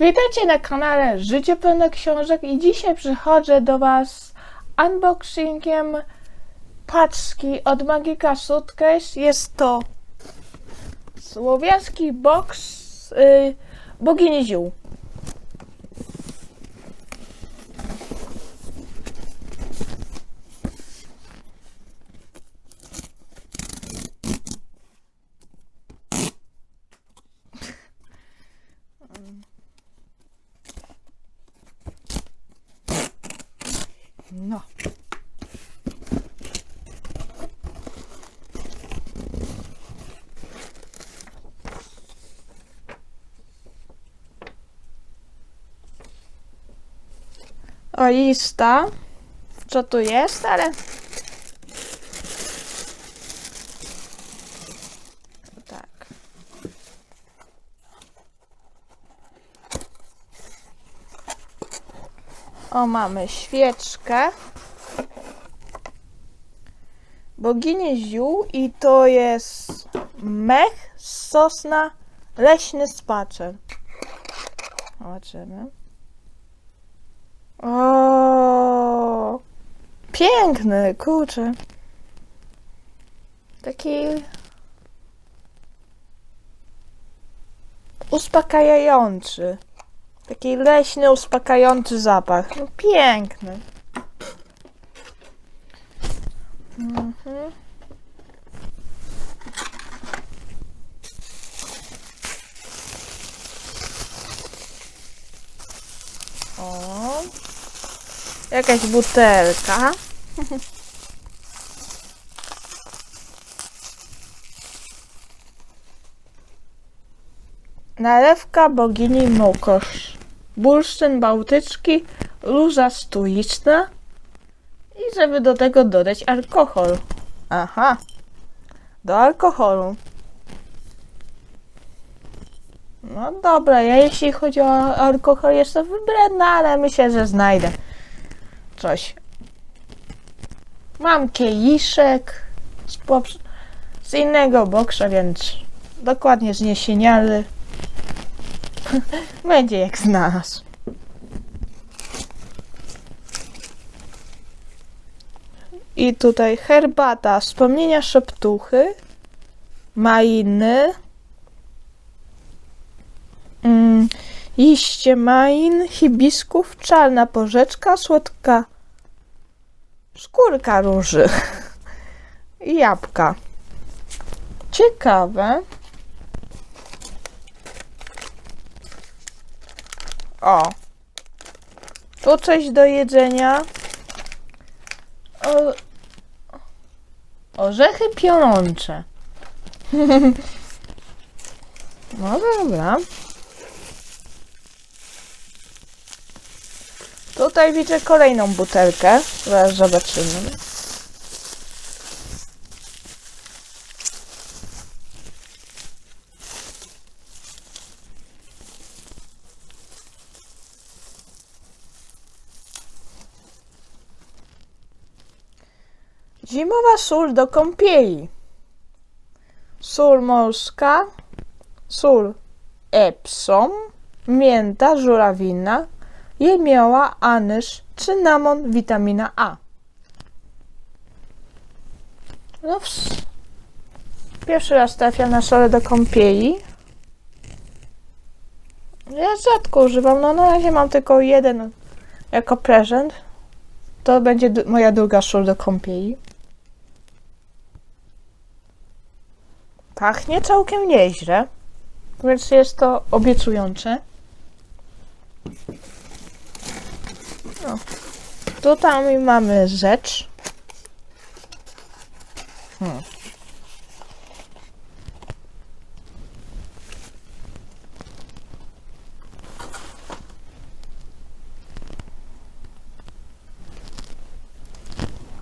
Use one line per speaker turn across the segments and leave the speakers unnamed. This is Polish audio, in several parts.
Witajcie na kanale Życie pełne książek i dzisiaj przychodzę do Was unboxingiem paczki od Magika Suitcase. Jest to słowiański box y, bogini ziół. No. O, lista. Co tu jest, ale... Tak. O, mamy świeczkę. Bogini ziół i to jest mech, sosna, leśny spacer. Zobaczymy. O, piękny, kurczę. Taki uspokajający. Taki leśny, uspokajający zapach. No, piękny. Mhm. O. Jakaś butelka. Nalewka bogini Mokosz. Bursztyn bałtyczki, róża stoiczna i żeby do tego dodać alkohol. Aha. Do alkoholu. No dobra, ja jeśli chodzi o alkohol jestem wybredna, ale myślę, że znajdę coś. Mam kieliszek z, z innego boksa, więc dokładnie zniesieniały. Będzie jak znalazł. I tutaj herbata, wspomnienia szeptuchy, maliny, liście malin, hibisków, czarna porzeczka, słodka skórka róży i jabłka. Ciekawe. O. Tu coś do jedzenia. O, orzechy pionące. no dobra. Tutaj widzę kolejną butelkę. Zaraz zobaczymy. Zimowa sól do kąpieli. Sól morska, sól Epsom, mięta, żurawina, jemioła, anyż, cynamon, witamina A. No, ws- pierwszy raz trafiam na solę do kąpieli. Ja rzadko używam, no na razie mam tylko jeden jako prezent. To będzie moja druga sól do kąpieli. Pachnie całkiem nieźle, więc jest to obiecujące. O. Tutaj mamy rzecz. Hmm.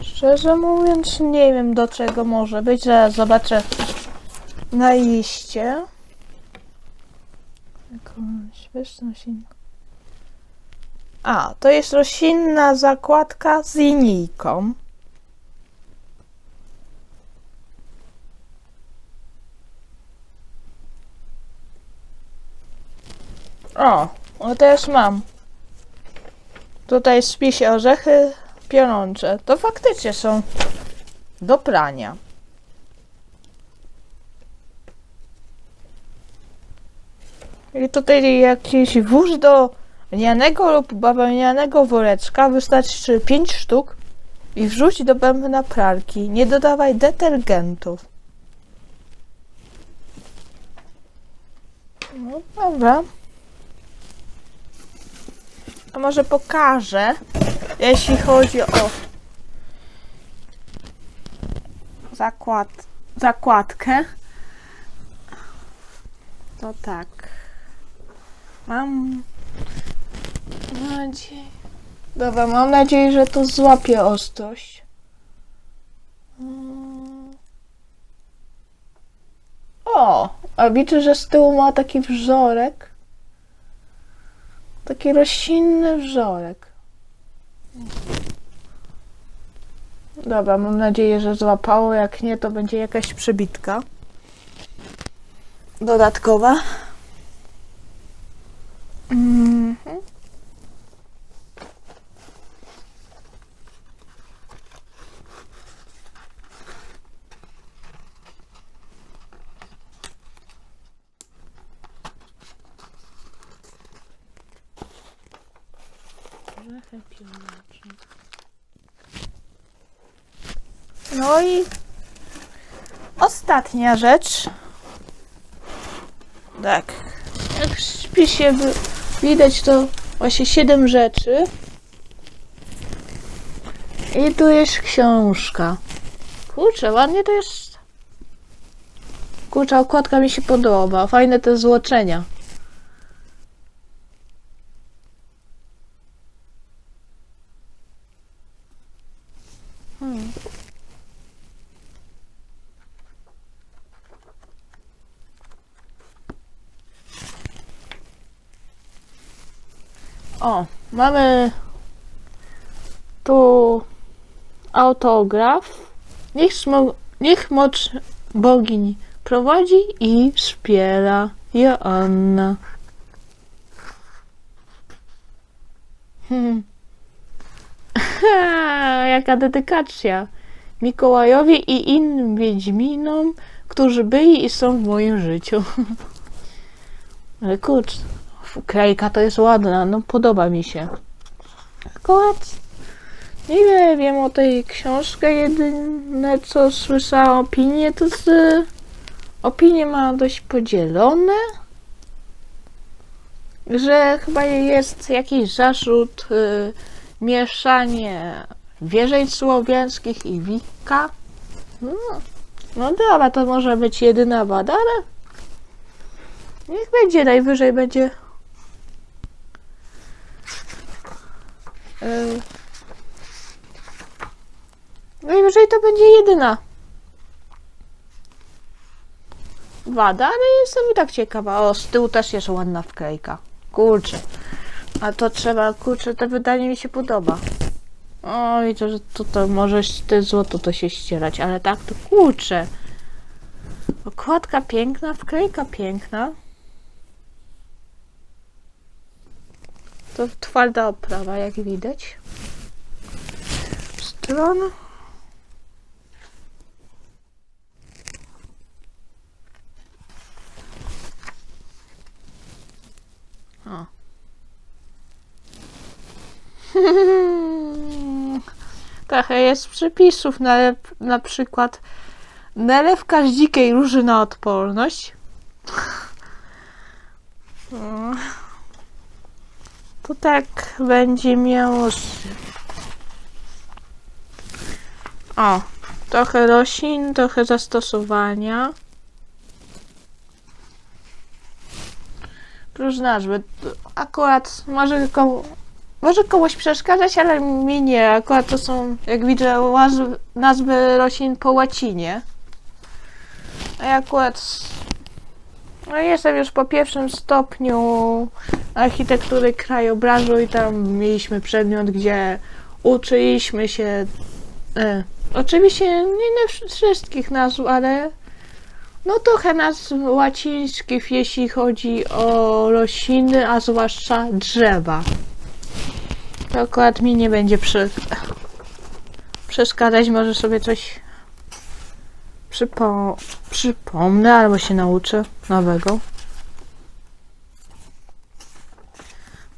Szczerze mówiąc, nie wiem do czego może być. Zaraz zobaczę na liście. Jakąś roślinna. A, to jest roślinna zakładka z linijką. O, O, też mam. Tutaj spisie orzechy pielącze. To faktycznie są do prania. I tutaj jakiś wóz do lnianego lub bawełnianego woreczka wystarczy 5 sztuk i wrzuć do bębna pralki. Nie dodawaj detergentów. No dobra. A może pokażę, jeśli chodzi o zakład, zakładkę. To tak. Mam nadzieję. Dobra, mam nadzieję, że to złapie ostrość. Mm. O, a widzę, że z tyłu ma taki wzorek. Taki roślinny wzorek. Dobra, mam nadzieję, że złapało. Jak nie, to będzie jakaś przebitka. Dodatkowa. No i ostatnia rzecz. Tak. Jak w spisie widać to właśnie 7 rzeczy. I tu jest książka. Kurczę, ładnie to jest. Kurczę, okładka mi się podoba. Fajne te złoczenia. Hmm. O, mamy tu autograf. Niech, smo, niech moc bogini prowadzi i wspiera Joanna. Hmm. Jaka dedykacja Mikołajowi i innym Wiedźminom, którzy byli i są w moim życiu. Ale kurczę, Krajka to jest ładna, no podoba mi się. Akurat niewiele wiem o tej książce, jedyne co słyszałam opinie, to z opinie ma dość podzielone, że chyba jest jakiś zarzut y, mieszanie wierzeń słowiańskich i wika. No, no dobra, to może być jedyna wada, ale niech będzie, najwyżej będzie Yy. Najwyżej to będzie jedyna wada, ale jestem i tak ciekawa. O, z tyłu też jest ładna wklejka. Kurczę. A to trzeba, kurczę, to wydanie mi się podoba. Oj, to, że to może te złoto to się ścierać, ale tak to kurczę. Okładka piękna, wklejka piękna. To twarda oprawa, jak widać. Stron. Trochę jest przepisów, na, na przykład nalewka z dzikiej róży na odporność. To tak będzie miało. O, trochę roślin, trochę zastosowania. Prócz nazwy. Akurat może, komu, może komuś przeszkadzać, ale mi nie. Akurat to są, jak widzę, nazwy roślin po łacinie. A ja akurat no jestem już po pierwszym stopniu architektury krajobrazu i tam mieliśmy przedmiot, gdzie uczyliśmy się e, oczywiście nie na wsz- wszystkich nazw, ale No trochę nazw łacińskich, jeśli chodzi o rośliny, a zwłaszcza drzewa. Akurat mi nie będzie przeszkadzać, może sobie coś przypo... przypomnę, albo się nauczę nowego.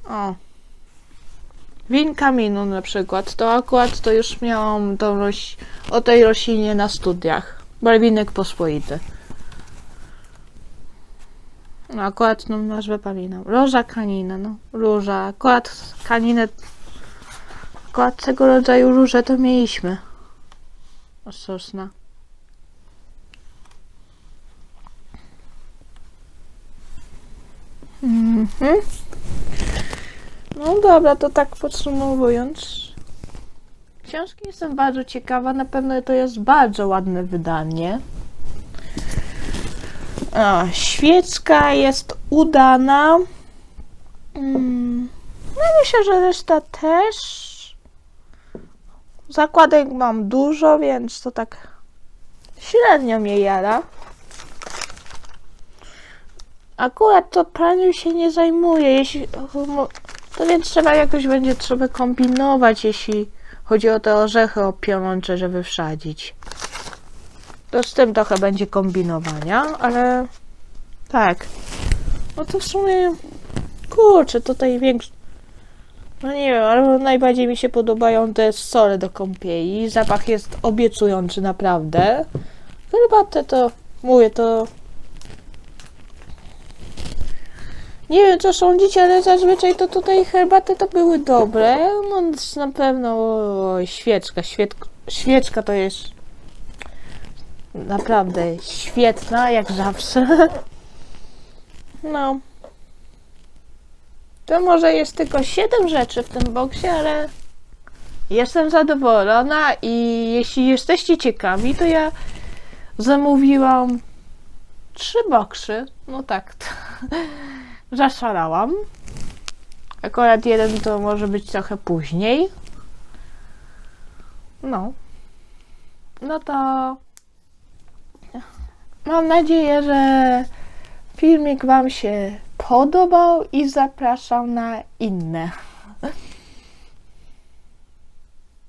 O. Win kamienu na przykład. To akurat to już miałam tą roś... o tej roślinie na studiach. Barwinek pospolity. No akurat no, nazwę pamiętam. Róża kanina, no. Róża. Akurat kaninę... Akurat tego rodzaju róże to mieliśmy. O sosna. Mhm. No dobra, to tak podsumowując. Książki jestem bardzo ciekawa, na pewno to jest bardzo ładne wydanie. A, świecka jest udana. Mm, no myślę, że reszta też. Zakładek mam dużo, więc to tak średnio mnie jara. Akurat to praniu się nie zajmuje, jeśli to więc trzeba jakoś będzie trzeba kombinować, jeśli chodzi o te orzechy opionące, żeby wsadzić. To z tym trochę będzie kombinowania, ale tak. No to w sumie kurczę, tutaj większy no nie wiem, ale najbardziej mi się podobają te sole do kąpieli. Zapach jest obiecujący naprawdę. Herbatę to mówię, to Nie wiem co sądzicie, ale zazwyczaj to tutaj herbaty to były dobre. No na pewno oj, świeczka, świeczka, świeczka to jest naprawdę świetna, jak zawsze. No. To może jest tylko 7 rzeczy w tym boksie, ale jestem zadowolona i jeśli jesteście ciekawi, to ja zamówiłam trzy boksy. No tak. zaszalałam. Akurat jeden to może być trochę później. No. No to mam nadzieję, że filmik Wam się podobał i zapraszam na inne.